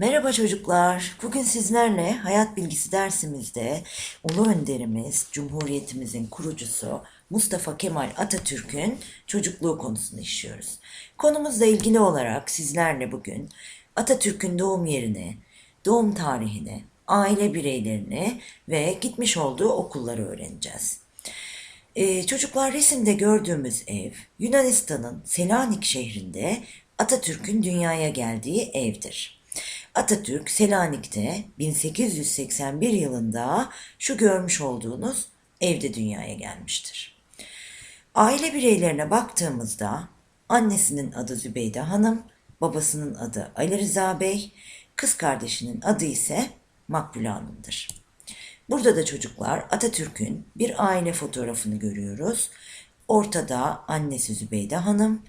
Merhaba çocuklar. Bugün sizlerle hayat bilgisi dersimizde Ulu Önderimiz, Cumhuriyetimizin kurucusu Mustafa Kemal Atatürk'ün çocukluğu konusunu işliyoruz. Konumuzla ilgili olarak sizlerle bugün Atatürk'ün doğum yerini, doğum tarihini, aile bireylerini ve gitmiş olduğu okulları öğreneceğiz. Ee, çocuklar resimde gördüğümüz ev Yunanistan'ın Selanik şehrinde Atatürk'ün dünyaya geldiği evdir. Atatürk Selanik'te 1881 yılında şu görmüş olduğunuz evde dünyaya gelmiştir. Aile bireylerine baktığımızda annesinin adı Zübeyde Hanım, babasının adı Ali Rıza Bey, kız kardeşinin adı ise Makbule Hanım'dır. Burada da çocuklar Atatürk'ün bir aile fotoğrafını görüyoruz. Ortada annesi Zübeyde Hanım,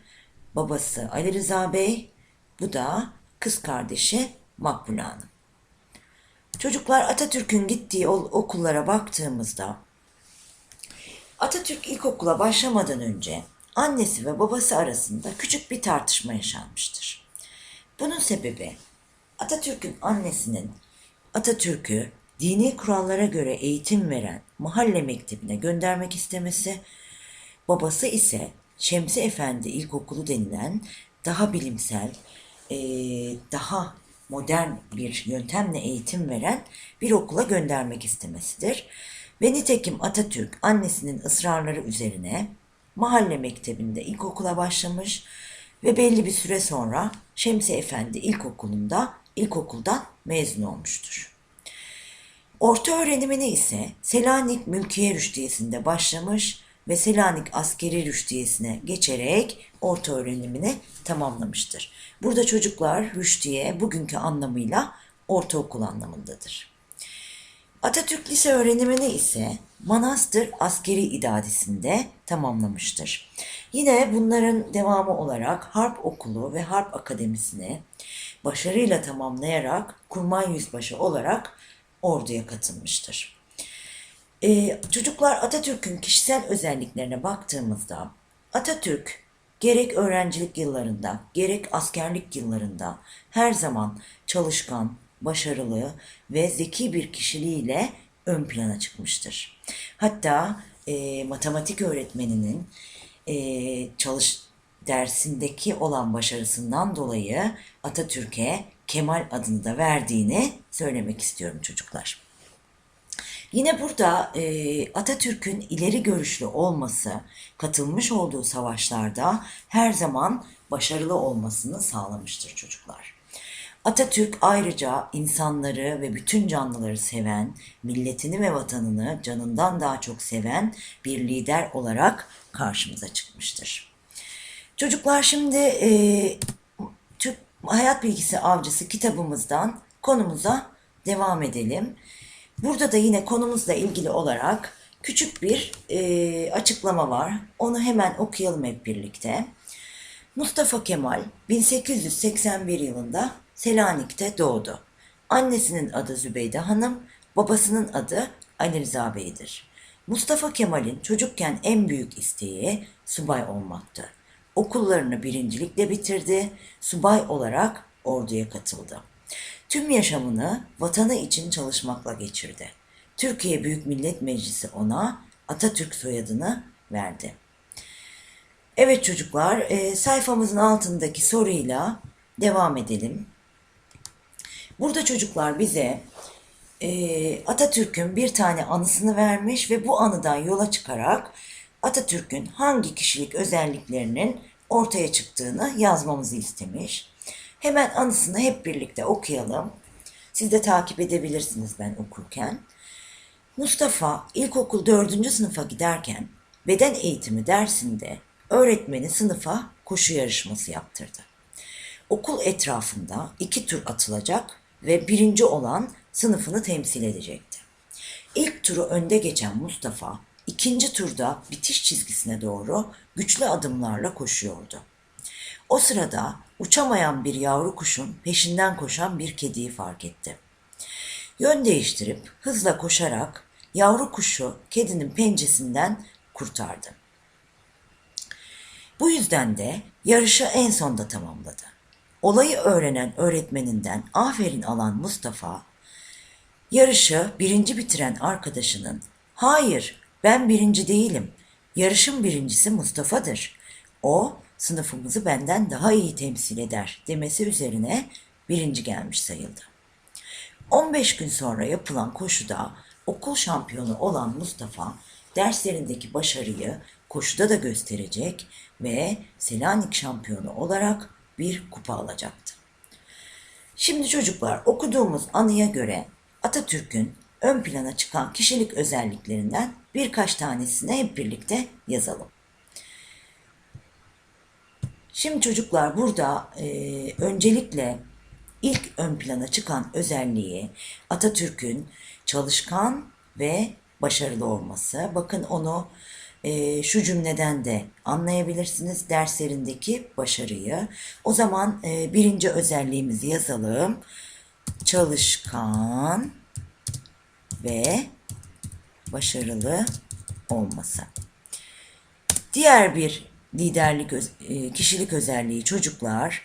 babası Ali Rıza Bey, bu da kız kardeşi Makbule Hanım. Çocuklar Atatürk'ün gittiği okullara baktığımızda Atatürk ilkokula başlamadan önce annesi ve babası arasında küçük bir tartışma yaşanmıştır. Bunun sebebi Atatürk'ün annesinin Atatürk'ü dini kurallara göre eğitim veren mahalle mektebine göndermek istemesi, babası ise Şemsi Efendi İlkokulu denilen daha bilimsel, daha modern bir yöntemle eğitim veren bir okula göndermek istemesidir. Ve nitekim Atatürk annesinin ısrarları üzerine mahalle mektebinde ilkokula başlamış ve belli bir süre sonra Şemsi Efendi İlkokulu'nda ilkokuldan mezun olmuştur. Orta öğrenimini ise Selanik Mülkiye Rüştiyesi'nde başlamış ve Selanik Askeri Rüştiyesi'ne geçerek orta öğrenimini tamamlamıştır. Burada çocuklar rüştiye bugünkü anlamıyla ortaokul anlamındadır. Atatürk lise öğrenimini ise Manastır Askeri İdadisi'nde tamamlamıştır. Yine bunların devamı olarak Harp Okulu ve Harp Akademisi'ni başarıyla tamamlayarak Kurmay Yüzbaşı olarak orduya katılmıştır. Ee, çocuklar Atatürk'ün kişisel özelliklerine baktığımızda Atatürk gerek öğrencilik yıllarında gerek askerlik yıllarında her zaman çalışkan, başarılı ve zeki bir kişiliğiyle ön plana çıkmıştır. Hatta e, matematik öğretmeninin e, çalış dersindeki olan başarısından dolayı Atatürk'e Kemal adını da verdiğini söylemek istiyorum çocuklar. Yine burada e, Atatürk'ün ileri görüşlü olması, katılmış olduğu savaşlarda her zaman başarılı olmasını sağlamıştır çocuklar. Atatürk ayrıca insanları ve bütün canlıları seven, milletini ve vatanını canından daha çok seven bir lider olarak karşımıza çıkmıştır. Çocuklar şimdi e, Türk Hayat Bilgisi Avcısı kitabımızdan konumuza devam edelim. Burada da yine konumuzla ilgili olarak küçük bir e, açıklama var. Onu hemen okuyalım hep birlikte. Mustafa Kemal 1881 yılında Selanik'te doğdu. Annesinin adı Zübeyde Hanım, babasının adı Ali Rıza Bey'dir. Mustafa Kemal'in çocukken en büyük isteği subay olmaktı. Okullarını birincilikle bitirdi, subay olarak orduya katıldı. Tüm yaşamını vatanı için çalışmakla geçirdi. Türkiye Büyük Millet Meclisi ona Atatürk soyadını verdi. Evet çocuklar, e, sayfamızın altındaki soruyla devam edelim. Burada çocuklar bize e, Atatürk'ün bir tane anısını vermiş ve bu anıdan yola çıkarak Atatürk'ün hangi kişilik özelliklerinin ortaya çıktığını yazmamızı istemiş. Hemen anısını hep birlikte okuyalım. Siz de takip edebilirsiniz ben okurken. Mustafa ilkokul 4. sınıfa giderken beden eğitimi dersinde öğretmeni sınıfa koşu yarışması yaptırdı. Okul etrafında iki tur atılacak ve birinci olan sınıfını temsil edecekti. İlk turu önde geçen Mustafa ikinci turda bitiş çizgisine doğru güçlü adımlarla koşuyordu. O sırada uçamayan bir yavru kuşun peşinden koşan bir kediyi fark etti. Yön değiştirip hızla koşarak yavru kuşu kedinin pençesinden kurtardı. Bu yüzden de yarışı en sonda tamamladı. Olayı öğrenen öğretmeninden aferin alan Mustafa, yarışı birinci bitiren arkadaşının hayır ben birinci değilim, yarışın birincisi Mustafa'dır. O sınıfımızı benden daha iyi temsil eder demesi üzerine birinci gelmiş sayıldı. 15 gün sonra yapılan koşuda okul şampiyonu olan Mustafa derslerindeki başarıyı koşuda da gösterecek ve Selanik şampiyonu olarak bir kupa alacaktı. Şimdi çocuklar okuduğumuz anıya göre Atatürk'ün ön plana çıkan kişilik özelliklerinden birkaç tanesini hep birlikte yazalım. Şimdi çocuklar burada e, öncelikle ilk ön plana çıkan özelliği Atatürk'ün çalışkan ve başarılı olması. Bakın onu e, şu cümleden de anlayabilirsiniz derslerindeki başarıyı. O zaman e, birinci özelliğimizi yazalım. Çalışkan ve başarılı olması. Diğer bir liderlik e, kişilik özelliği çocuklar.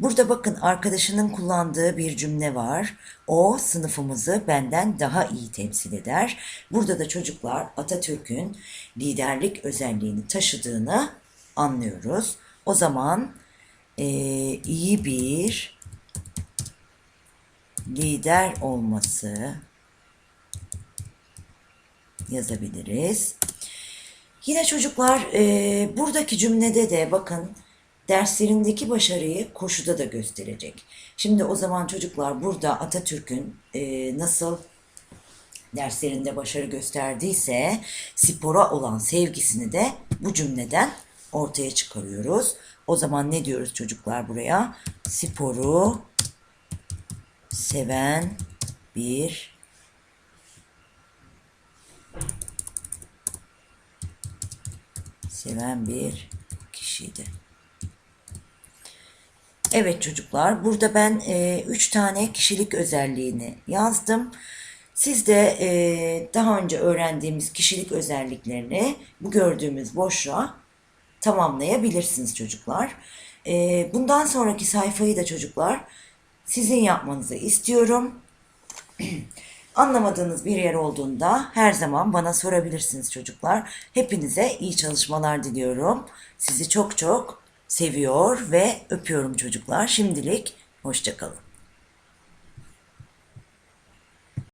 Burada bakın arkadaşının kullandığı bir cümle var. O sınıfımızı benden daha iyi temsil eder. Burada da çocuklar Atatürk'ün liderlik özelliğini taşıdığını anlıyoruz. O zaman e, iyi bir lider olması yazabiliriz. Yine çocuklar e, buradaki cümlede de bakın derslerindeki başarıyı koşuda da gösterecek. Şimdi o zaman çocuklar burada Atatürk'ün e, nasıl derslerinde başarı gösterdiyse spora olan sevgisini de bu cümleden ortaya çıkarıyoruz. O zaman ne diyoruz çocuklar buraya? Sporu seven bir seven bir kişiydi. Evet çocuklar, burada ben e, üç tane kişilik özelliğini yazdım. Siz de e, daha önce öğrendiğimiz kişilik özelliklerini bu gördüğümüz boşluğa tamamlayabilirsiniz çocuklar. E, bundan sonraki sayfayı da çocuklar sizin yapmanızı istiyorum. Anlamadığınız bir yer olduğunda her zaman bana sorabilirsiniz çocuklar. Hepinize iyi çalışmalar diliyorum. Sizi çok çok seviyor ve öpüyorum çocuklar. Şimdilik hoşçakalın.